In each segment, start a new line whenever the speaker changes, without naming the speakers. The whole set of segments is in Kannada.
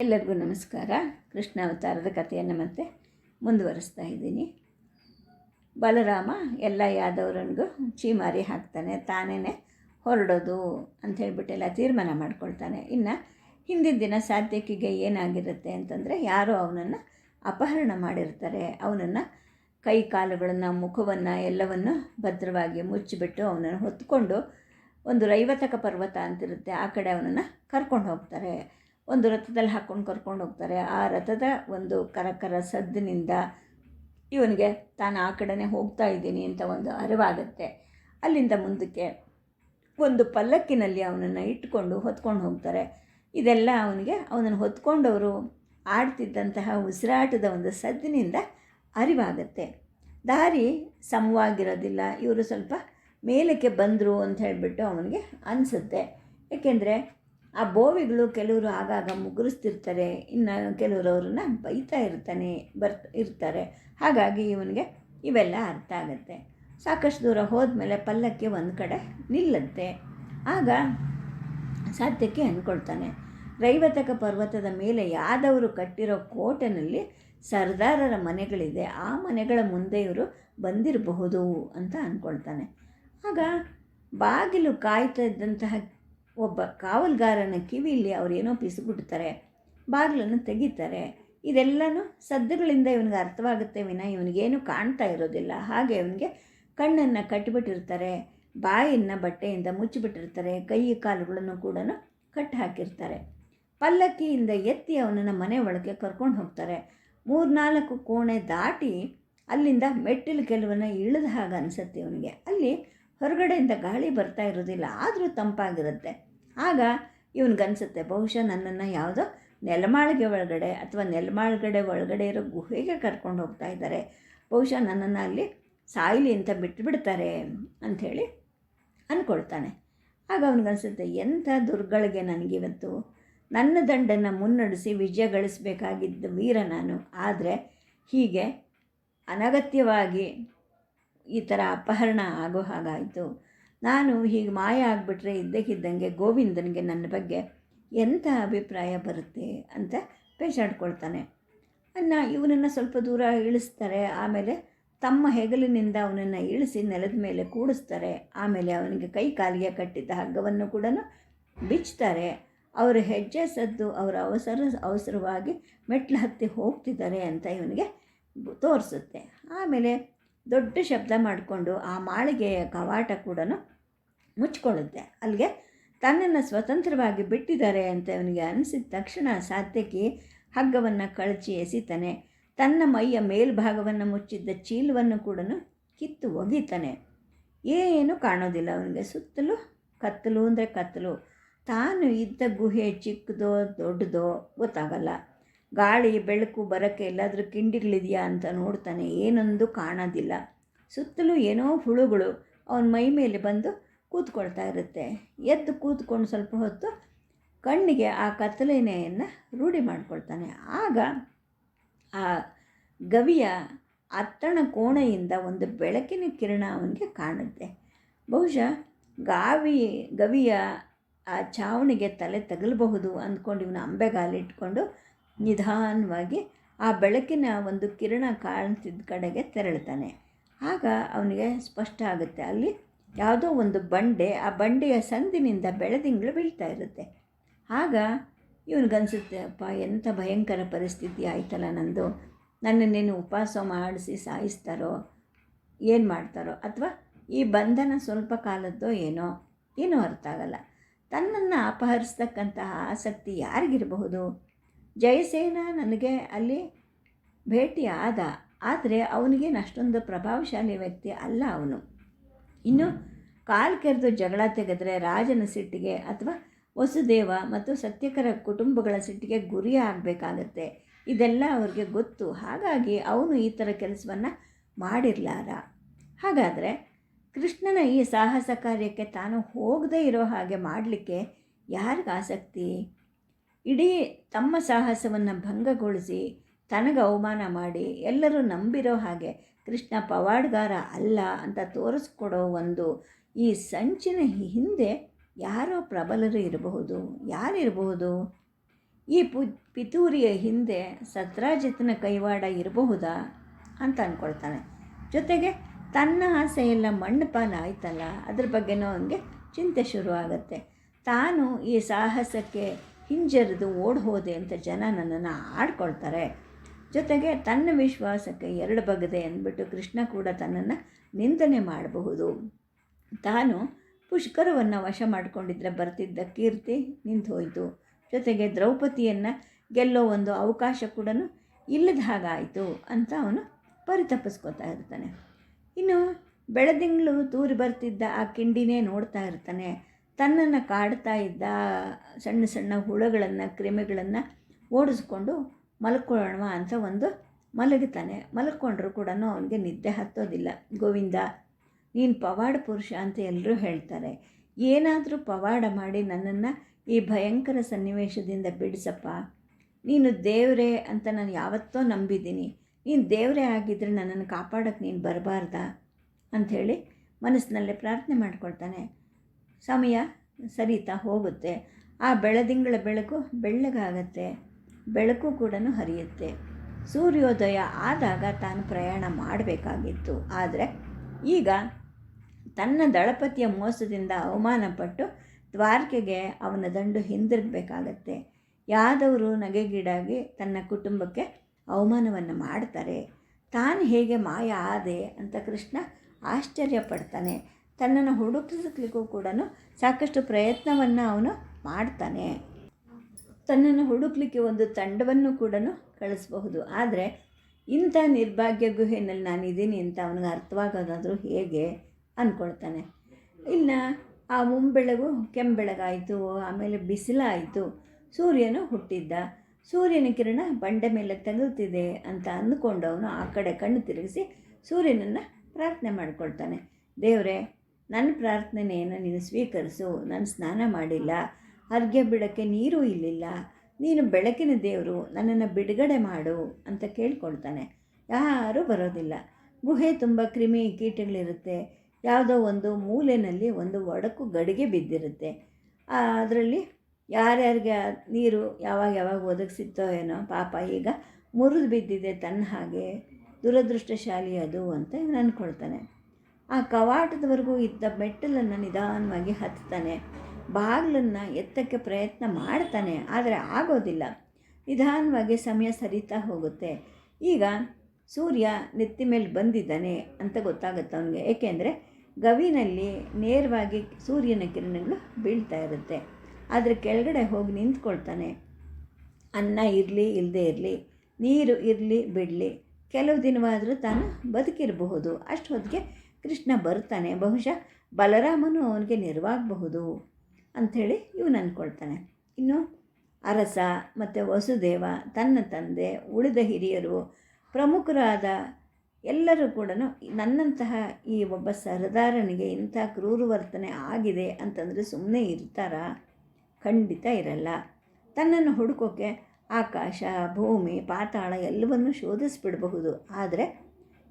ಎಲ್ಲರಿಗೂ ನಮಸ್ಕಾರ. ಕೃಷ್ಣ ಅವತಾರದ ಕಥೆಯನ್ನು ಮತ್ತೆ ಮುಂದುವರಿಸ್ತಾ ಇದ್ದೀನಿ. ಬಲರಾಮ ಎಲ್ಲ ಯಾದವರನ್ಗೂ ಚೀಮಾರಿ ಹಾಕ್ತಾನೆ ತಾನೇ ಹೊರಡೋದು ಅಂತ ಹೇಳ್ಬಿಟ್ಟೆಲ್ಲ ತೀರ್ಮಾನ ಮಾಡ್ಕೊಳ್ತಾನೆ. ಇನ್ನು ಹಿಂದಿನ ದಿನ ಸಾಧ್ಯಕ್ಕೆ ಏನಾಗಿರುತ್ತೆ ಅಂತಂದರೆ ಯಾರೋ ಅವನನ್ನು ಅಪಹರಣ ಮಾಡಿರ್ತಾರೆ. ಅವನನ್ನು ಕೈ ಕಾಲುಗಳನ್ನು, ಮುಖವನ್ನು ಎಲ್ಲವನ್ನು ಭದ್ರವಾಗಿ ಮುಚ್ಚಿಬಿಟ್ಟು ಅವನನ್ನು ಹೊತ್ಕೊಂಡು ಒಂದು ರೈವತಕ ಪರ್ವತ ಅಂತಿರುತ್ತೆ. ಆ ಕಡೆ ಅವನನ್ನು ಕರ್ಕೊಂಡು ಹೋಗ್ತಾರೆ. ಒಂದು ರಥದಲ್ಲಿ ಹಾಕ್ಕೊಂಡು ಕರ್ಕೊಂಡು ಹೋಗ್ತಾರೆ. ಆ ರಥದ ಒಂದು ಕರಕರ ಸದ್ದಿನಿಂದ ಇವನಿಗೆ, ತಾನು ಆ ಕಡೆನೇ ಹೋಗ್ತಾ ಇದ್ದೀನಿ ಅಂತ ಒಂದು ಅರಿವಾಗುತ್ತೆ. ಅಲ್ಲಿಂದ ಮುಂದಕ್ಕೆ ಒಂದು ಪಲ್ಲಕ್ಕಿನಲ್ಲಿ ಅವನನ್ನು ಇಟ್ಕೊಂಡು ಹೊತ್ಕೊಂಡು ಹೋಗ್ತಾರೆ. ಇದೆಲ್ಲ ಅವನಿಗೆ, ಅವನನ್ನು ಹೊತ್ಕೊಂಡವರು ಆಡ್ತಿದ್ದಂತಹ ಉಸಿರಾಟದ ಒಂದು ಸದ್ದಿನಿಂದ ಅರಿವಾಗುತ್ತೆ. ದಾರಿ ಸಮವಾಗಿರೋದಿಲ್ಲ. ಇವರು ಸ್ವಲ್ಪ ಮೇಲಕ್ಕೆ ಬಂದರು ಅಂತ ಹೇಳಿಬಿಟ್ಟು ಅವನಿಗೆ ಅನಿಸುತ್ತೆ. ಏಕೆಂದರೆ ಆ ಬೋವಿಗಳು ಕೆಲವರು ಆಗಾಗ ಮುಗುರಿಸ್ತಿರ್ತಾರೆ, ಇನ್ನು ಕೆಲವರು ಅವ್ರನ್ನ ಬೈತಾ ಇರ್ತಾನೆ, ಬರ್, ಇರ್ತಾರೆ. ಹಾಗಾಗಿ ಇವನಿಗೆ ಇವೆಲ್ಲ ಅರ್ಥ ಆಗುತ್ತೆ. ಸಾಕಷ್ಟು ದೂರ ಹೋದ್ಮೇಲೆ ಪಲ್ಲಕ್ಕಿ ಒಂದು ಕಡೆ ನಿಲ್ಲುತ್ತೆ. ಆಗ ಸಾಧ್ಯಕ್ಕೆ ಅಂದ್ಕೊಳ್ತಾನೆ ರೈವತಕ ಪರ್ವತದ ಮೇಲೆ ಯಾದವರು ಕಟ್ಟಿರೋ ಕೋಟೆನಲ್ಲಿ ಸರ್ದಾರರ ಮನೆಗಳಿದೆ. ಆ ಮನೆಗಳ ಮುಂದೆ ಇವರು ಬಂದಿರಬಹುದು ಅಂತ ಅಂದ್ಕೊಳ್ತಾನೆ ಆಗ ಬಾಗಿಲು ಕಾಯ್ತಾ ಇದ್ದಂತಹ ಒಬ್ಬ ಕಾವಲ್ಗಾರನ ಕಿವಿಯಲ್ಲಿ ಅವರೇನೋ ಪಿಸುಗುಡ್ತಾರೆ ಬಾಗಿಲನ್ನು ತೆಗಿತಾರೆ, ಇದೆಲ್ಲನೂ ಸದ್ದುಗಳಿಂದ ಇವನಿಗೆ ಅರ್ಥವಾಗುತ್ತೆ ವಿನ ಇವನಿಗೇನು ಕಾಣ್ತಾ ಇರೋದಿಲ್ಲ. ಹಾಗೆ ಅವನಿಗೆ ಕಣ್ಣನ್ನು ಕಟ್ಟಿಬಿಟ್ಟಿರ್ತಾರೆ ಬಾಯನ್ನು ಬಟ್ಟೆಯಿಂದ ಮುಚ್ಚಿಬಿಟ್ಟಿರ್ತಾರೆ, ಕೈ ಕಾಲುಗಳನ್ನು ಕೂಡ ಕಟ್ಟಿ ಹಾಕಿರ್ತಾರೆ ಪಲ್ಲಕ್ಕಿಯಿಂದ ಎತ್ತಿ ಅವನನ್ನು ಮನೆ ಒಳಗೆ ಕರ್ಕೊಂಡು ಹೋಗ್ತಾರೆ. ಮೂರ್ನಾಲ್ಕು ಕೋಣೆ ದಾಟಿ ಅಲ್ಲಿಂದ ಮೆಟ್ಟಿಲು ಕೆಲವನ್ನ ಇಳಿದ ಹಾಗೆ ಅನಿಸುತ್ತೆ ಅವನಿಗೆ. ಅಲ್ಲಿ ಹೊರಗಡೆಯಿಂದ ಗಾಳಿ ಬರ್ತಾ ಇರೋದಿಲ್ಲ ಆದರೂ ತಂಪಾಗಿರುತ್ತೆ. ಆಗ ಇವನಿಗನ್ಸುತ್ತೆ, ಬಹುಶಃ ನನ್ನನ್ನು ಯಾವುದೋ ನೆಲಮಾಳಿಗೆ ಒಳಗಡೆ ಅಥವಾ ನೆಲಮಾಳ್ಗಡೆ ಒಳಗಡೆ ಇರೋ ಗುಹೆಗೆ ಕರ್ಕೊಂಡು ಹೋಗ್ತಾ ಇದ್ದಾರೆ. ಬಹುಶಃ ನನ್ನನ್ನು ಅಲ್ಲಿ ಸಾಯಿಲಿ ಅಂತ ಬಿಟ್ಟುಬಿಡ್ತಾರೆ ಅಂಥೇಳಿ ಅಂದ್ಕೊಳ್ತಾನೆ ಆಗ ಅವನಿಗನ್ಸುತ್ತೆ, ಎಂಥ ದುರ್ಗಳಿಗೆ ನನಗಿವತ್ತು. ನನ್ನ ದಂಡನ್ನು ಮುನ್ನಡೆಸಿ ವಿಜಯ ಗಳಿಸಬೇಕಾಗಿದ್ದ ವೀರ ನಾನು. ಆದರೆ ಹೀಗೆ ಅನಗತ್ಯವಾಗಿ ಈ ಥರ ಅಪಹರಣ ಆಗೋ ಹಾಗಾಯಿತು. ನಾನು ಹೀಗೆ ಮಾಯ ಆಗಿಬಿಟ್ರೆ ಇದ್ದಕ್ಕಿದ್ದಂಗೆ ಗೋವಿಂದನಿಗೆ ನನ್ನ ಬಗ್ಗೆ ಎಂಥ ಅಭಿಪ್ರಾಯ ಬರುತ್ತೆ ಅಂತ ಪೇಚಾಡ್ಕೊಳ್ತಾನೆ. ಅನ್ನ ಇವನನ್ನು ಸ್ವಲ್ಪ ದೂರ ಇಳಿಸ್ತಾರೆ, ಆಮೇಲೆ ತಮ್ಮ ಹೆಗಲಿನಿಂದ ಅವನನ್ನು ಇಳಿಸಿ ನೆಲದ ಮೇಲೆ ಕೂಡಿಸ್ತಾರೆ. ಆಮೇಲೆ ಅವನಿಗೆ ಕೈ ಕಾಲಿಗೆ ಕಟ್ಟಿದ್ದ ಹಗ್ಗವನ್ನು ಕೂಡ ಬಿಚ್ತಾರೆ. ಅವರ ಹೆಜ್ಜೆ ಸದ್ದು ಅವರ ಅವಸರ ಅವಸರವಾಗಿ ಮೆಟ್ಲು ಹತ್ತಿ ಹೋಗ್ತಿದ್ದಾರೆ ಅಂತ ಇವನಿಗೆ ತೋರಿಸುತ್ತೆ. ಆಮೇಲೆ ದೊಡ್ಡ ಶಬ್ದ ಮಾಡಿಕೊಂಡು ಆ ಮಾಳಿಗೆಯ ಕವಾಟ ಕೂಡ ಮುಚ್ಕೊಳ್ಳುತ್ತೆ ಅಲ್ಲಿಗೆ ತನ್ನನ್ನು ಸ್ವತಂತ್ರವಾಗಿ ಬಿಟ್ಟಿದ್ದಾರೆ ಅಂತ ಅವನಿಗೆ ಅನಿಸಿದ ತಕ್ಷಣ ಸಾತ್ಯಕಿ ಹಗ್ಗವನ್ನು ಕಳಚಿ ಎಸಿತಾನೆ. ತನ್ನ ಮೈಯ ಮೇಲ್ಭಾಗವನ್ನು ಮುಚ್ಚಿದ್ದ ಚೀಲವನ್ನು ಕೂಡ ಕಿತ್ತು ಒಗಿತಾನೆ. ಏನು ಕಾಣೋದಿಲ್ಲ ಅವನಿಗೆ, ಸುತ್ತಲೂ ಕತ್ತಲು ಅಂದರೆ ಕತ್ತಲು. ತಾನು ಇದ್ದ ಗುಹೆ ಚಿಕ್ಕದೋ ದೊಡ್ಡದೋ ಗೊತ್ತಾಗಲ್ಲ. ಗಾಳಿ, ಬೆಳಕು ಬರೋಕ್ಕೆ ಎಲ್ಲಾದರೂ ಕಿಂಡಿಗಳಿದೆಯಾ ಅಂತ ನೋಡ್ತಾನೆ. ಏನೊಂದು ಕಾಣೋದಿಲ್ಲ. ಸುತ್ತಲೂ ಏನೋ ಹುಳುಗಳು ಅವನ ಮೈ ಮೇಲೆ ಬಂದು ಕೂತ್ಕೊಳ್ತಾ ಇರುತ್ತೆ. ಎದ್ದು ಕೂತ್ಕೊಂಡು ಸ್ವಲ್ಪ ಹೊತ್ತು ಕಣ್ಣಿಗೆ ಆ ಕತ್ತಲೆನೆಯನ್ನು ರೂಢಿ ಮಾಡ್ಕೊಳ್ತಾನೆ. ಆಗ ಆ ಗವಿಯ ಅತ್ತಣ ಕೋಣೆಯಿಂದ ಒಂದು ಬೆಳಕಿನ ಕಿರಣ ಅವನಿಗೆ ಕಾಣುತ್ತೆ. ಬಹುಶಃ ಗಾವಿ, ಗವಿಯ ಆ ಛಾವಣಿಗೆ ತಲೆ ತಗಲಬಹುದು ಅಂದ್ಕೊಂಡು ಇವನು ಅಂಬೆಗಾಲಿಟ್ಕೊಂಡು ನಿಧಾನವಾಗಿ ಆ ಬೆಳಕಿನ ಒಂದು ಕಿರಣ ಕಾಣ್ತಿದ್ದ ಕಡೆಗೆ ತೆರಳ್ತಾನೆ. ಆಗ ಅವನಿಗೆ ಸ್ಪಷ್ಟ ಆಗುತ್ತೆ, ಅಲ್ಲಿ ಯಾವುದೋ ಒಂದು ಬಂಡೆ, ಆ ಬಂಡೆಯ ಸಂದಿನಿಂದ ಬೆಳದಿಂಗಳು ಬೀಳ್ತಾ ಇರುತ್ತೆ. ಆಗ ಇವನಿಗನ್ಸುತ್ತೆ, ಅಪ್ಪ, ಎಂಥ ಭಯಂಕರ ಪರಿಸ್ಥಿತಿ ಆಯ್ತಲ್ಲ ನಂದು. ನನ್ನನ್ನೇನು ಉಪವಾಸ ಮಾಡಿಸಿ ಸಾಯಿಸ್ತಾರೋ, ಏನು ಮಾಡ್ತಾರೋ, ಅಥವಾ ಈ ಬಂಧನ ಸ್ವಲ್ಪ ಕಾಲದ್ದೋ ಏನೋ, ಏನೂ ಅರ್ಥ ಆಗಲ್ಲ. ತನ್ನನ್ನು ಅಪಹರಿಸ್ತಕ್ಕಂತಹ ಆಸಕ್ತಿ ಯಾರಿಗಿರಬಹುದು? ಜಯಸೇನ ನನಗೆ ಅಲ್ಲಿ ಭೇಟಿ ಆದ. ಆದರೆ ಅವನಿಗೇನು ಅಷ್ಟೊಂದು ಪ್ರಭಾವಶಾಲಿ ವ್ಯಕ್ತಿ ಅಲ್ಲ ಅವನು. ಇನ್ನು ಕಾಲು ಕೆರೆದು ಜಗಳ ತೆಗೆದ್ರೆ ರಾಜನ ಸಿಟ್ಟಿಗೆ ಅಥವಾ ವಸುದೇವ ಮತ್ತು ಸತ್ಯಕರ ಕುಟುಂಬಗಳ ಸಿಟ್ಟಿಗೆ ಗುರಿ ಆಗಬೇಕಾಗತ್ತೆ. ಇದೆಲ್ಲ ಅವ್ರಿಗೆ ಗೊತ್ತು. ಹಾಗಾಗಿ ಅವನು ಈ ಥರ ಕೆಲಸವನ್ನು ಮಾಡಿರಲಾರ. ಹಾಗಾದರೆ ಕೃಷ್ಣನ ಈ ಸಾಹಸ ಕಾರ್ಯಕ್ಕೆ ತಾನು ಹೋಗದೇ ಇರೋ ಹಾಗೆ ಮಾಡಲಿಕ್ಕೆ ಯಾರಿಗ ಆಸಕ್ತಿ? ಇಡೀ ತಮ್ಮ ಸಾಹಸವನ್ನು ಭಂಗಗೊಳಿಸಿ, ತನಗೆ ಅವಮಾನ ಮಾಡಿ, ಎಲ್ಲರೂ ನಂಬಿರೋ ಹಾಗೆ ಕೃಷ್ಣ ಪವಾಡ್ಗಾರ ಅಲ್ಲ ಅಂತ ತೋರಿಸ್ಕೊಡೋ ಒಂದು ಈ ಸಂಚಿನ ಹಿಂದೆ ಯಾರೋ ಪ್ರಬಲರು ಇರಬಹುದು. ಯಾರಿರಬಹುದು ಈ ಪು, ಪಿತೂರಿಯ ಹಿಂದೆ ಸತ್ರಾಜಿತ್ನ ಕೈವಾಡ ಇರಬಹುದಾ ಅಂತ ಅಂದ್ಕೊಳ್ತಾನೆ ಜೊತೆಗೆ ತನ್ನ ಆಸೆಯೆಲ್ಲ ಪಾಲು ಆಯ್ತಲ್ಲ, ಅದ್ರ ಬಗ್ಗೆನೂ ಅವನಿಗೆ ಚಿಂತೆ ಶುರುವಾಗುತ್ತೆ. ತಾನು ಈ ಸಾಹಸಕ್ಕೆ ಹಿಂಜರಿದು ಓಡ್ ಹೋದೆ ಅಂತ ಜನ ನನ್ನನ್ನು ಆಡ್ಕೊಳ್ತಾರೆ. ಜೊತೆಗೆ ತನ್ನ ವಿಶ್ವಾಸಕ್ಕೆ ಎರಡು ಬಗದೆ ಅಂದ್ಬಿಟ್ಟು ಕೃಷ್ಣ ಕೂಡ ತನ್ನನ್ನು ನಿಂದನೆ ಮಾಡಬಹುದು. ತಾನು ಪುಷ್ಕರವನ್ನು ವಶ ಮಾಡಿಕೊಂಡಿದ್ರೆ ಬರ್ತಿದ್ದ ಕೀರ್ತಿ ನಿಂತು ಹೋಯಿತು ಜೊತೆಗೆ ದ್ರೌಪದಿಯನ್ನು ಗೆಲ್ಲೋ ಒಂದು ಅವಕಾಶ ಕೂಡ ಇಲ್ಲದ ಹಾಗಾಯಿತು ಅಂತ ಅವನು ಪರಿತಪಿಸ್ಕೋತಾ ಇರ್ತಾನೆ. ಇನ್ನು ಬೆಳದಿಂಗಳು ತೂರಿ ಬರ್ತಿದ್ದ ಆ ಕಿಂಡಿನೇ ನೋಡ್ತಾ ಇರ್ತಾನೆ. ತನ್ನನ್ನು ಕಾಡ್ತಾ ಇದ್ದ ಸಣ್ಣ ಸಣ್ಣ ಹುಳಗಳನ್ನು, ಕ್ರಿಮಿಗಳನ್ನು ಓಡಿಸ್ಕೊಂಡು ಮಲ್ಕೊಳ್ಳೋಣ ಅಂತ ಒಂದು ಮಲಗುತ್ತಾನೆ ಮಲ್ಕೊಂಡ್ರೂ ಕೂಡ ಅವನಿಗೆ ನಿದ್ದೆ ಹತ್ತೋದಿಲ್ಲ. ಗೋವಿಂದ, ನೀನು ಪವಾಡ ಪುರುಷ ಅಂತ ಎಲ್ಲರೂ ಹೇಳ್ತಾರೆ. ಏನಾದರೂ ಪವಾಡ ಮಾಡಿ ನನ್ನನ್ನು ಈ ಭಯಂಕರ ಸನ್ನಿವೇಶದಿಂದ ಬಿಡಿಸಪ್ಪ. ನೀನು ದೇವರೇ ಅಂತ ನಾನು ಯಾವತ್ತೋ ನಂಬಿದ್ದೀನಿ. ನೀನು ದೇವರೇ ಆಗಿದ್ದರೆ ನನ್ನನ್ನು ಕಾಪಾಡೋಕ್ಕೆ ನೀನು ಬರಬಾರ್ದಾ? ಅಂಥೇಳಿ ಮನಸ್ಸಿನಲ್ಲೇ ಪ್ರಾರ್ಥನೆ ಮಾಡ್ಕೊಳ್ತಾನೆ. ಸಮಯ ಸರಿತಾ ಹೋಗುತ್ತೆ. ಆ ಬೆಳದಿಂಗಳ ಬೆಳಕು ಬೆಳ್ಳಗಾಗತ್ತೆ. ಬೆಳಕು ಕೂಡ ಹರಿಯುತ್ತೆ. ಸೂರ್ಯೋದಯ ಆದಾಗ ತಾನು ಪ್ರಯಾಣ ಮಾಡಬೇಕಾಗಿತ್ತು. ಆದರೆ ಈಗ ತನ್ನ ದಳಪತಿಯ ಮೋಸದಿಂದ ಅವಮಾನಪಟ್ಟು ದ್ವಾರಕೆಗೆ ಅವನ ದಂಡು ಹಿಂದಿರುಗಬೇಕಾಗತ್ತೆ ಯಾದವರು ನಗೆಗೀಡಾಗಿ ತನ್ನ ಕುಟುಂಬಕ್ಕೆ ಅವಮಾನವನ್ನು ಮಾಡ್ತಾರೆ. ತಾನು ಹೇಗೆ ಮಾಯ ಆದೆ ಅಂತ ಕೃಷ್ಣ ಆಶ್ಚರ್ಯ ಪಡ್ತಾನೆ ತನ್ನನ್ನು ಹುಡುಕಿಸಲಿಕ್ಕೂ ಕೂಡ ಸಾಕಷ್ಟು ಪ್ರಯತ್ನವನ್ನು ಅವನು ಮಾಡ್ತಾನೆ. ತನ್ನನ್ನು ಹುಡುಕ್ಲಿಕ್ಕೆ ಒಂದು ತಂಡವನ್ನು ಕೂಡ ಕಳಿಸಬಹುದು. ಆದರೆ, ಇಂಥ ನಿರ್ಭಾಗ್ಯ ಗುಹೆಯಲ್ಲಿ ನಾನಿದ್ದೀನಿ ಅಂತ ಅವನಿಗೆ ಅರ್ಥವಾಗೋದಾದರೂ ಹೇಗೆ ಅಂದ್ಕೊಳ್ತಾನೆ ಇನ್ನು ಆ ಮುಂಬೆಳಗು ಕೆಂಬೆಳಗಾಯಿತು, ಆಮೇಲೆ ಬಿಸಿಲಾಯಿತು, ಸೂರ್ಯನು ಹುಟ್ಟಿದ್ದ. ಸೂರ್ಯನ ಕಿರಣ ಬಂಡೆ ಮೇಲೆ ತಗುಲ್ತಿದೆ ಅಂತ ಅಂದ್ಕೊಂಡು ಅವನು ಆ ಕಡೆ ಕಣ್ಣು ತಿರುಗಿಸಿ ಸೂರ್ಯನನ್ನು ಪ್ರಾರ್ಥನೆ ಮಾಡ್ಕೊಳ್ತಾನೆ. ದೇವರೇ ನನ್ನ ಪ್ರಾರ್ಥನೆಯನ್ನು ನೀನು ಸ್ವೀಕರಿಸು, ನಾನು ಸ್ನಾನ ಮಾಡಿಲ್ಲ, ಅರ್ಘ್ಯ ಬಿಡಕ್ಕೆ ನೀರು ಇಲ್ಲಿಲ್ಲ, ನೀನು ಬೆಳಕಿನ ದೇವರು, ನನ್ನನ್ನು ಬಿಡುಗಡೆ ಮಾಡು ಅಂತ ಕೇಳ್ಕೊಳ್ತಾನೆ. ಯಾರೂ ಬರೋದಿಲ್ಲ. ಗುಹೆ ತುಂಬ ಕ್ರಿಮಿ ಕೀಟಗಳಿರುತ್ತೆ. ಯಾವುದೋ ಒಂದು ಮೂಲೆಯಲ್ಲಿ ಒಂದು ಒಡಕು ಗಡಿಗೆ ಬಿದ್ದಿರುತ್ತೆ. ಅದರಲ್ಲಿ ಯಾರ್ಯಾರಿಗೆ ನೀರು ಯಾವಾಗ ಯಾವಾಗ ಒದಗಿಸಿತ್ತೋ ಏನೋ ಪಾಪ ಈಗ ಮುರಿದು ಬಿದ್ದಿದೆ ತನ್ನ ಹಾಗೆ. ದುರದೃಷ್ಟಶಾಲಿ ಅದು ಅಂತ ಅಂದ್ಕೊಳ್ತಾನೆ ಆ ಕವಾಟದವರೆಗೂ ಇದ್ದ ಮೆಟ್ಟಲನ್ನು ನಿಧಾನವಾಗಿ ಹತ್ತಾನೆ ಬಾಗಿಲನ್ನು ಎತ್ತಕ್ಕೆ ಪ್ರಯತ್ನ ಮಾಡ್ತಾನೆ, ಆದರೆ ಆಗೋದಿಲ್ಲ. ನಿಧಾನವಾಗಿ ಸಮಯ ಸರಿತಾ ಹೋಗುತ್ತೆ. ಈಗ ಸೂರ್ಯ ನೆತ್ತಿ ಮೇಲೆ ಬಂದಿದ್ದಾನೆ ಅಂತ ಗೊತ್ತಾಗುತ್ತೆ ಅವನಿಗೆ. ಏಕೆಂದರೆ ಗವಿನಲ್ಲಿ ನೇರವಾಗಿ ಸೂರ್ಯನ ಕಿರಣಗಳು ಬೀಳ್ತಾ ಇರುತ್ತೆ. ಆದರೆ ಕೆಳಗಡೆ ಹೋಗಿ ನಿಂತ್ಕೊಳ್ತಾನೆ. ಅನ್ನ ಇರಲಿ ಇಲ್ಲದೆ ಇರಲಿ, ನೀರು ಇರಲಿ, ಬಿಡಲಿ, ಕೆಲವು ದಿನವಾದರೂ ತಾನು ಬದುಕಿರಬಹುದು. ಅಷ್ಟು ಹೊತ್ತಿಗೆ ಕೃಷ್ಣ ಬರ್ತಾನೆ ಬಹುಶಃ ಬಲರಾಮನು ಅವನಿಗೆ ನೆರವಾಗಬಹುದು ಅಂಥೇಳಿ ಇವನು ಅಂದ್ಕೊಳ್ತಾನೆ. ಇನ್ನು ಅರಸ ಮತ್ತು ವಸುದೇವ, ತನ್ನ ತಂದೆ, ಉಳಿದ ಹಿರಿಯರು, ಪ್ರಮುಖರಾದ ಎಲ್ಲರೂ ಕೂಡ ನನ್ನಂತಹ ಈ ಒಬ್ಬ ಸರದಾರನಿಗೆ ಇಂಥ ಕ್ರೂರವರ್ತನೆ ಆಗಿದೆ ಅಂತಂದರೆ ಸುಮ್ಮನೆ ಇರ್ತಾರಾ? ಖಂಡಿತ ಇರಲ್ಲ. ತನ್ನನ್ನು ಹುಡುಕೋಕ್ಕೆ ಆಕಾಶ, ಭೂಮಿ, ಪಾತಾಳ ಎಲ್ಲವನ್ನೂ ಶೋಧಿಸ್ಬಿಡಬಹುದು. ಆದರೆ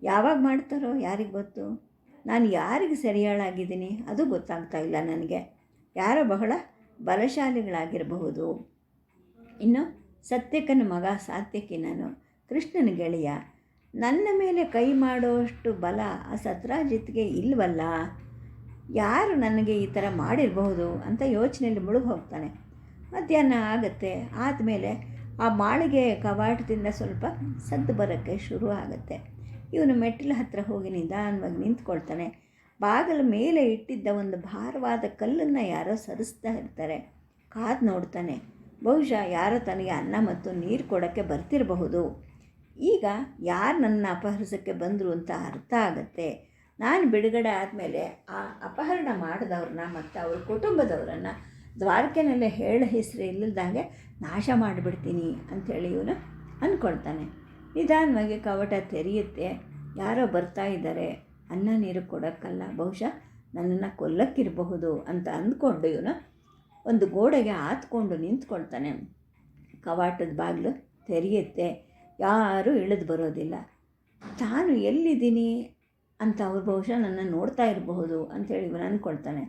ಯಾವಾಗ ಮಾಡ್ತಾರೋ ಯಾರಿಗೆ ಗೊತ್ತು? ನಾನು ಯಾರಿಗೆ ಸರಿಯಾಳಾಗಿದ್ದೀನಿ? ಅದು ಗೊತ್ತಾಗ್ತಾ ಇಲ್ಲ ನನಗೆ. ಯಾರೋ ಬಹಳ ಬಲಶಾಲಿಗಳಾಗಿರಬಹುದು. ಇನ್ನು ಸತ್ಯಕ್ಕನ ಮಗ ಸಾತ್ಯಕಿ ನಾನು. ಕೃಷ್ಣನ ಗೆಳೆಯ. ನನ್ನ ಮೇಲೆ ಕೈ ಮಾಡೋಷ್ಟು ಬಲ ಆ ಸತ್ರಾಜಿತ್ಗೆ ಇಲ್ವಲ್ಲ? ಯಾರು ನನಗೆ ಈ ಥರ ಮಾಡಿರಬಹುದು ಅಂತ ಯೋಚನೆಯಲ್ಲಿ ಮುಳುಗು ಹೋಗ್ತಾನೆ. ಮಧ್ಯಾಹ್ನ ಆಗುತ್ತೆ. ಆದಮೇಲೆ ಆ ಮಾಳಿಗೆ ಕವಾಟದಿಂದ ಸ್ವಲ್ಪ ಸದ್ದು ಬರೋಕ್ಕೆ ಶುರು ಆಗುತ್ತೆ ಇವನು ಮೆಟ್ಟಿಲ ಹತ್ತಿರ ಹೋಗಿ ನಿಧಾನವಾಗಿ ನಿಂತ್ಕೊಳ್ತಾನೆ. ಬಾಗಿಲ ಮೇಲೆ ಇಟ್ಟಿದ್ದ ಒಂದು ಭಾರವಾದ ಕಲ್ಲನ್ನು ಯಾರೋ ಸರಿಸ್ತಾ ಇರ್ತಾರೆ. ಕಾದು ನೋಡ್ತಾನೆ. ಬಹುಶಃ ಯಾರೋ ತನಗೆ ಅನ್ನ ಮತ್ತು ನೀರು ಕೊಡೋಕ್ಕೆ ಬರ್ತಿರಬಹುದು. ಈಗ ಯಾರು ನನ್ನ ಅಪಹರಿಸೋಕ್ಕೆ ಬಂದರು ಅಂತ ಅರ್ಥ ಆಗುತ್ತೆ. ನಾನು ಬಿಡುಗಡೆ ಆದಮೇಲೆ ಆ ಅಪಹರಣ ಮಾಡಿದವ್ರನ್ನ ಮತ್ತು ಅವ್ರ ಕುಟುಂಬದವರನ್ನು ದ್ವಾರಕೆನಲ್ಲೇ ಹೇಳ ಹೆಸರು ಇಲ್ಲದಾಗೆ ನಾಶ ಮಾಡಿಬಿಡ್ತೀನಿ ಅಂಥೇಳಿ ಇವನು ಅಂದ್ಕೊಳ್ತಾನೆ ನಿಧಾನವಾಗಿ ಕವಟ ತೆರೆಯುತ್ತೆ. ಯಾರೋ ಬರ್ತಾ ಇದ್ದಾರೆ. ಅನ್ನ ನೀರು ಕೊಡೋಕ್ಕಲ್ಲ. ಬಹುಶಃ ನನ್ನನ್ನು ಕೊಲ್ಲಕ್ಕಿರಬಹುದು ಅಂತ ಅಂದ್ಕೊಂಡು ಇವನು ಒಂದು ಗೋಡೆಗೆ ಆತ್ಕೊಂಡು ನಿಂತ್ಕೊಳ್ತಾನೆ. ಕವಾಟದ ಬಾಗಿಲು ತೆರೆಯುತ್ತೆ. ಯಾರೂ ಇಳಿದು ಬರೋದಿಲ್ಲ. ತಾನು ಎಲ್ಲಿದ್ದೀನಿ? ಅಂತ ಅವ್ರು ಬಹುಶಃ ನನ್ನ ನೋಡ್ತಾ ಇರಬಹುದು ಅಂಥೇಳಿ ಇವನು ಅಂದ್ಕೊಳ್ತಾನೆ.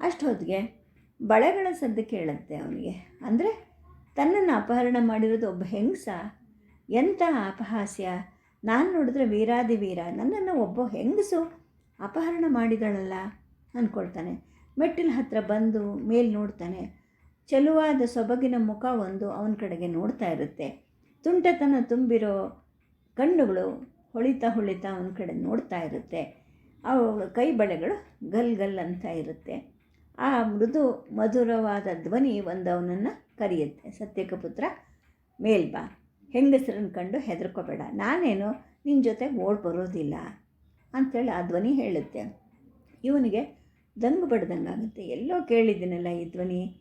ಅಷ್ಟು ಹೊತ್ತಿಗೆ ಬಳೆಗಳ ಸದ್ದು ಕೇಳುತ್ತೆ ಅವನಿಗೆ. ಅಂದರೆ ತನ್ನನ್ನು ಅಪಹರಣ ಮಾಡಿರೋದು ಒಬ್ಬ ಹೆಂಗಸ? ಎಂಥ ಅಪಹಾಸ್ಯ? ನಾನು ನೋಡಿದ್ರೆ ವೀರಾದಿ ವೀರ. ನನ್ನನ್ನು ಒಬ್ಬ ಹೆಂಗಸು ಅಪಹರಣ ಮಾಡಿದಳಲ್ಲ? ಅಂದ್ಕೊಳ್ತಾನೆ ಮೆಟ್ಟಿಲ ಹತ್ರ ಬಂದು ಮೇಲೆ ನೋಡ್ತಾನೆ. ಚೆಲುವಾದ ಸೊಬಗಿನ ಮುಖ ಒಂದು ಅವನ ಕಡೆಗೆ ನೋಡ್ತಾ ಇರುತ್ತೆ. ತುಂಟತನ ತುಂಬಿರೋ ಕಣ್ಣುಗಳು ಹೊಳಿತಾ ಹೊಳಿತಾ ಅವನ ಕಡೆ ನೋಡ್ತಾ ಇರುತ್ತೆ. ಅವಳ ಕೈ ಬಳೆಗಳು ಗಲ್ ಗಲ್ ಅಂತ ಇರುತ್ತೆ. ಆ ಮೃದು ಮಧುರವಾದ ಧ್ವನಿ ಒಂದು ಅವನನ್ನು ಕರೆಯುತ್ತೆ. ಸತ್ಯಕ ಪುತ್ರ ಮೇಲ್ಬಾ ಹೆಂಗಸರನ್ನು ಕಂಡು ಹೆದರ್ಕೋಬೇಡ. ನಾನೇನು ನಿನ್ನ ಜೊತೆ ಓಡ್ ಬರೋದಿಲ್ಲ ಅಂಥೇಳಿ ಆ ಧ್ವನಿ ಹೇಳುತ್ತೆ. ಇವನಿಗೆ ದಂಗು ಬಡ್ದಂಗಾಗುತ್ತೆ. ಎಲ್ಲೋ ಕೇಳಿದ್ದೀನಲ್ಲ ಈ ಧ್ವನಿ.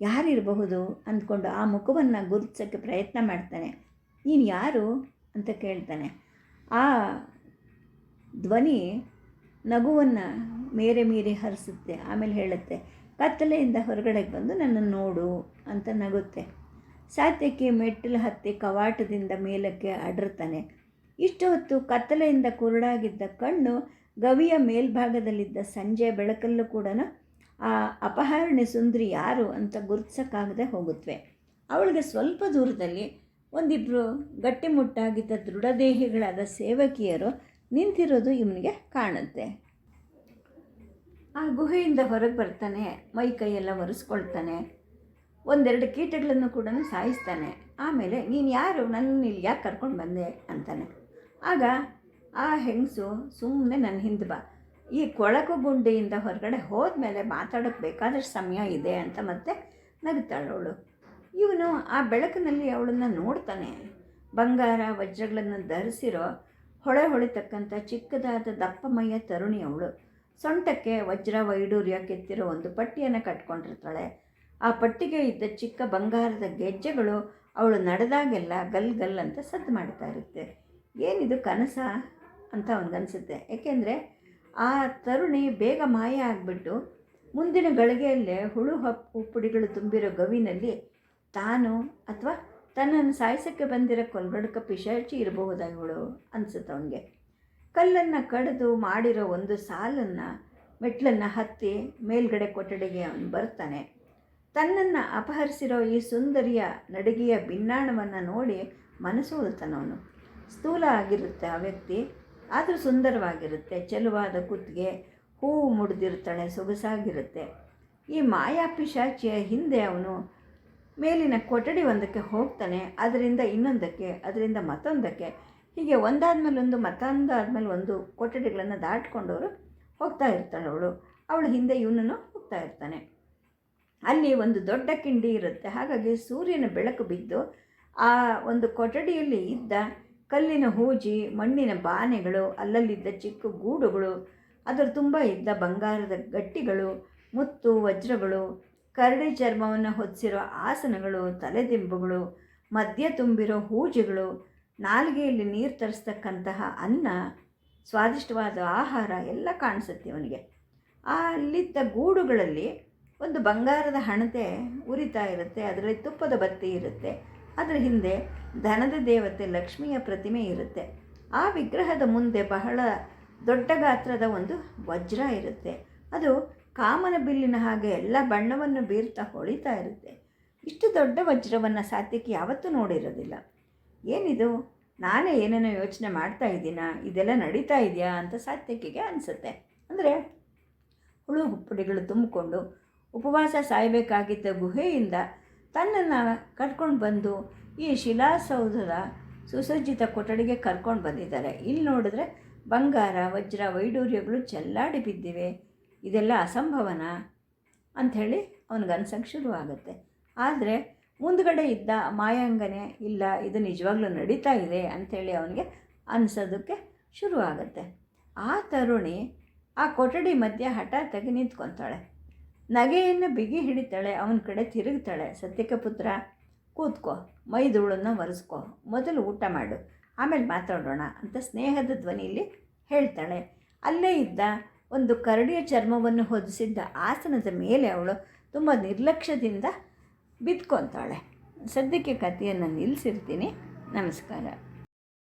ಯಾರಿರಬಹುದು ಅಂದ್ಕೊಂಡು ಆ ಮುಖವನ್ನು ಗುರುತಿಸೋಕ್ಕೆ ಪ್ರಯತ್ನ ಮಾಡ್ತಾನೆ. ನೀನು ಯಾರು ಅಂತ ಕೇಳ್ತಾನೆ. ಆ ಧ್ವನಿ ನಗುವನ್ನು ಮೇರೆ ಮೀರಿ ಹರಿಸುತ್ತೆ. ಆಮೇಲೆ ಹೇಳುತ್ತೆ, ಕತ್ತಲೆಯಿಂದ ಹೊರಗಡೆಗೆ ಬಂದು ನನ್ನನ್ನು ನೋಡು ಅಂತ ನಗುತ್ತೆ. ಸಾತ್ಯಕ್ಕೆ ಮೆಟ್ಟಿಲು ಹತ್ತಿ ಕವಾಟದಿಂದ ಮೇಲಕ್ಕೆ ಅಡರ್ತಾನೆ ಇಷ್ಟು ಹೊತ್ತು ಕತ್ತಲೆಯಿಂದ ಕುರುಡಾಗಿದ್ದ ಕಣ್ಣು ಗವಿಯ ಮೇಲ್ಭಾಗದಲ್ಲಿದ್ದ ಸಂಜೆ ಬೆಳಕಲ್ಲೂ ಕೂಡ ಆ ಅಪಹರಣೆ ಸುಂದರಿ ಯಾರು ಅಂತ ಗುರುತಿಸೋಕ್ಕಾಗದೆ ಹೋಗುತ್ತವೆ ಅವಳಿಗೆ ಸ್ವಲ್ಪ ದೂರದಲ್ಲಿ ಒಂದಿಬ್ಬರು ಗಟ್ಟಿಮುಟ್ಟಾಗಿದ್ದ ದೃಢದೇಹಿಗಳಾದ ಸೇವಕಿಯರು ನಿಂತಿರೋದು ಇವನಿಗೆ ಕಾಣುತ್ತೆ. ಆ ಗುಹೆಯಿಂದ ಹೊರಗೆ ಬರ್ತಾನೆ, ಮೈ ಕೈಯೆಲ್ಲ ಒರೆಸ್ಕೊಳ್ತಾನೆ. ಒಂದೆರಡು ಕೀಟಗಳನ್ನು ಕೂಡ ಸಾಯಿಸ್ತಾನೆ. ಆಮೇಲೆ ನೀನು ಯಾರು? ನನ್ನ ಇಲ್ಲಿ ಯಾಕೆ ಕರ್ಕೊಂಡು ಬಂದೆ? ಅಂತಾನೆ. ಆಗ ಆ ಹೆಂಗಸು ಸುಮ್ಮನೆ ನನ್ನ ಹಿಂದೆ ಬಾ. ಈ ಕೊಳಕು ಗುಂಡಿಯಿಂದ ಹೊರಗಡೆ ಹೋದ್ಮೇಲೆ ಮಾತಾಡೋಕ್ಕೆ ಬೇಕಾದಷ್ಟು ಸಮಯ ಇದೆ ಅಂತ ಮತ್ತೆ ನಗುತ್ತಾಳವಳು ಇವನು ಆ ಬೆಳಕಿನಲ್ಲಿ ಅವಳನ್ನು ನೋಡ್ತಾನೆ. ಬಂಗಾರ, ವಜ್ರಗಳನ್ನು ಧರಿಸಿರೋ ಹೊಳೆ ಹೊಳಿತಕ್ಕಂಥ ಚಿಕ್ಕದಾದ ದಪ್ಪಮಯ್ಯ ತರುಣಿ ಅವಳು. ಸೊಂಟಕ್ಕೆ ವಜ್ರ ವೈಡೂರ್ಯ ಕೆತ್ತಿರೋ ಒಂದು ಪಟ್ಟಿಯನ್ನು ಕಟ್ಕೊಂಡಿರ್ತಾಳೆ. ಆ ಪಟ್ಟಿಗೆ ಇದ್ದ ಚಿಕ್ಕ ಬಂಗಾರದ ಗೆಜ್ಜೆಗಳು ಅವಳು ನಡೆದಾಗೆಲ್ಲ ಗಲ್ ಗಲ್ ಅಂತ ಸದ್ದು ಮಾಡ್ತಾ ಇರುತ್ತೆ. ಏನಿದು ಕನಸ ಅಂತ ಅನಿಸುತ್ತೆ. ಏಕೆಂದರೆ ಆ ತರುಣಿ ಬೇಗ ಮಾಯ ಆಗಿಬಿಟ್ಟು ಮುಂದಿನ ಗಳಿಗೆಯಲ್ಲೇ ಹುಳು ಹಪ್ಪು ಪುಡಿಗಳು ತುಂಬಿರೋ ಗವಿನಲ್ಲಿ ತಾನು ಅಥವಾ ತನ್ನನ್ನು ಸಾಯಿಸೋಕ್ಕೆ ಬಂದಿರೋ ಕೊಲ್ಗಡಕ ಪಿಶಾಚಿ ಇರಬಹುದಾ ಇವಳು ಅನಿಸುತ್ತೆ ಅವನಿಗೆ. ಕಲ್ಲನ್ನು ಕಡಿದು ಮಾಡಿರೋ ಒಂದು ಸಾಲನ್ನು, ಮೆಟ್ಲನ್ನು ಹತ್ತಿ ಮೇಲ್ಗಡೆ ಕೊಠಡಿಗೆ ಅವನು ಬರ್ತಾನೆ. ತನ್ನನ್ನು ಅಪಹರಿಸಿರೋ ಈ ಸುಂದರಿಯ ನಡಿಗೆಯ ಭಿನ್ನಾಣವನ್ನು ನೋಡಿ ಮನಸ್ಸು ಅವನು ಸ್ಥೂಲ ಆಗಿರುತ್ತೆ ಆ ವ್ಯಕ್ತಿ, ಆದರೂ ಸುಂದರವಾಗಿರುತ್ತೆ. ಚೆಲುವಾದ ಕುತ್ತಿಗೆ ಹೂವು ಮುಡಿದಿರ್ತಾಳೆ ಸೊಗಸಾಗಿರುತ್ತೆ. ಈ ಮಾಯಾ ಪಿಶಾಚಿಯ ಹಿಂದೆ ಅವನು ಮೇಲಿನ ಕೊಠಡಿ ಒಂದಕ್ಕೆ ಹೋಗ್ತಾನೆ, ಅದರಿಂದ ಇನ್ನೊಂದಕ್ಕೆ, ಅದರಿಂದ ಮತ್ತೊಂದಕ್ಕೆ. ಹೀಗೆ ಒಂದಾದ್ಮೇಲೆ ಒಂದು, ಮತ್ತೊಂದಾದ್ಮೇಲೆ ಒಂದು ಕೊಠಡಿಗಳನ್ನು ದಾಟ್ಕೊಂಡವರು ಹೋಗ್ತಾ ಇರ್ತಾಳೆ ಅವಳು. ಅವಳ ಹಿಂದೆ ಇವನನ್ನು ಹೋಗ್ತಾ ಇರ್ತಾನೆ. ಅಲ್ಲಿ ಒಂದು ದೊಡ್ಡ ಕಿಂಡಿ ಇರುತ್ತೆ. ಹಾಗಾಗಿ ಸೂರ್ಯನ ಬೆಳಕು ಬಿದ್ದು ಆ ಒಂದು ಕೊಠಡಿಯಲ್ಲಿ ಇದ್ದ ಕಲ್ಲಿನ ಹೂಜಿ, ಮಣ್ಣಿನ ಬಾನೆಗಳು, ಅಲ್ಲಲ್ಲಿದ್ದ ಚಿಕ್ಕ ಗೂಡುಗಳು, ಅದರ ತುಂಬ ಇದ್ದ ಬಂಗಾರದ ಗಟ್ಟಿಗಳು, ಮುತ್ತು, ವಜ್ರಗಳು, ಕರಡಿ ಚರ್ಮವನ್ನು ಹೊದಿಸಿರೋ ಆಸನಗಳು, ತಲೆದಿಂಬುಗಳು ಮದ್ಯ ತುಂಬಿರೋ ಹೂಜಿಗಳು, ನಾಲಿಗೆಯಲ್ಲಿ ನೀರು ತರಿಸ್ತಕ್ಕಂತಹ ಅನ್ನ, ಸ್ವಾದಿಷ್ಟವಾದ ಆಹಾರ ಎಲ್ಲ ಕಾಣಿಸುತ್ತೆ ಅವನಿಗೆ. ಅಲ್ಲಿದ್ದ ಗೂಡುಗಳಲ್ಲಿ ಒಂದು ಬಂಗಾರದ ಹಣತೆ ಉರಿತಾ ಇರುತ್ತೆ, ಅದರಲ್ಲಿ ತುಪ್ಪದ ಬತ್ತಿ ಇರುತ್ತೆ, ಅದರ ಹಿಂದೆ ಧನದ ದೇವತೆ ಲಕ್ಷ್ಮಿಯ ಪ್ರತಿಮೆ ಇರುತ್ತೆ. ಆ ವಿಗ್ರಹದ ಮುಂದೆ ಬಹಳ ದೊಡ್ಡ ಗಾತ್ರದ ಒಂದು ವಜ್ರ ಇರುತ್ತೆ. ಅದು ಕಾಮನ ಬಿಲ್ಲಿನ ಹಾಗೆ ಎಲ್ಲ ಬಣ್ಣವನ್ನು ಬೀರ್ತಾ ಹೊಳಿತಾ ಇರುತ್ತೆ. ಇಷ್ಟು ದೊಡ್ಡ ವಜ್ರವನ್ನು ಸಾತ್ಯಕ್ಕೆ ಯಾವತ್ತೂ ನೋಡಿರೋದಿಲ್ಲ. ಏನಿದು? ನಾನೇ ಏನೇನೋ ಯೋಚನೆ ಮಾಡ್ತಾ ಇದ್ದೀನಾ? ಇದೆಲ್ಲ ನಡೀತಾ ಇದೆಯಾ ಅಂತ ಸಾತ್ಯಕಿಗೆ ಅನಿಸುತ್ತೆ. ಅಂದರೆ ಹುಳು ಹುಪ್ಪಡಿಗಳು ತುಂಬಿಕೊಂಡು ಉಪವಾಸ ಸಾಯಬೇಕಾಗಿದ್ದ ಗುಹೆಯಿಂದ ತನ್ನನ್ನು ಕರ್ಕೊಂಡು ಬಂದು ಈ ಶಿಲಾಸೌಧದ ಸುಸಜ್ಜಿತ ಕೊಠಡಿಗೆ ಕರ್ಕೊಂಡು ಬಂದಿದ್ದಾರೆ. ಇಲ್ಲಿ ನೋಡಿದ್ರೆ ಬಂಗಾರ, ವಜ್ರ, ವೈಡೂರ್ಯಗಳು ಚೆಲ್ಲಾಡಿ ಬಿದ್ದಿವೆ. ಇದೆಲ್ಲ ಅಸಂಭವನ? ಅಂಥೇಳಿ ಶುರು ಶುರುವಾಗುತ್ತೆ. ಆದರೆ ಮುಂದ್ಗಡೆ ಇದ್ದ ಮಾಯಾಂಗನೆ, ಇಲ್ಲ, ಇದು ನಿಜವಾಗ್ಲೂ ನಡೀತಾ ಇದೆ ಅಂಥೇಳಿ ಅವನಿಗೆ ಅನಿಸೋದಕ್ಕೆ ಶುರುವಾಗುತ್ತೆ. ಆ ತರುಣಿ ಆ ಕೊಠಡಿ ಮಧ್ಯೆ ಹಠಾತ್ತಾಗಿ ನಿಂತ್ಕೊತಾಳೆ. ನಗೆಯನ್ನು ಬಿಗಿ ಹಿಡಿತಾಳೆ, ಅವನ ಕಡೆ ತಿರುಗ್ತಾಳೆ. ಸದ್ಯಕ್ಕೆ ಪುತ್ರ, ಕೂತ್ಕೋ, ಮೈದೂಳನ್ನು ಒರೆಸ್ಕೋ, ಮೊದಲು ಊಟ ಮಾಡು, ಆಮೇಲೆ ಮಾತಾಡೋಣ ಅಂತ ಸ್ನೇಹದ ಧ್ವನಿಯಲ್ಲಿ ಹೇಳ್ತಾಳೆ. ಅಲ್ಲೇ ಇದ್ದ ಒಂದು ಕರಡಿಯ ಚರ್ಮವನ್ನು ಹೊದಿಸಿದ್ದ ಆಸನದ ಮೇಲೆ ಅವಳು ತುಂಬ ನಿರ್ಲಕ್ಷ್ಯದಿಂದ ಬಿದ್ಕೊತಾಳೆ. ಸದ್ಯಕ್ಕೆ ಕಥೆಯನ್ನು ನಿಲ್ಲಿಸಿರ್ತೀನಿ ನಮಸ್ಕಾರ.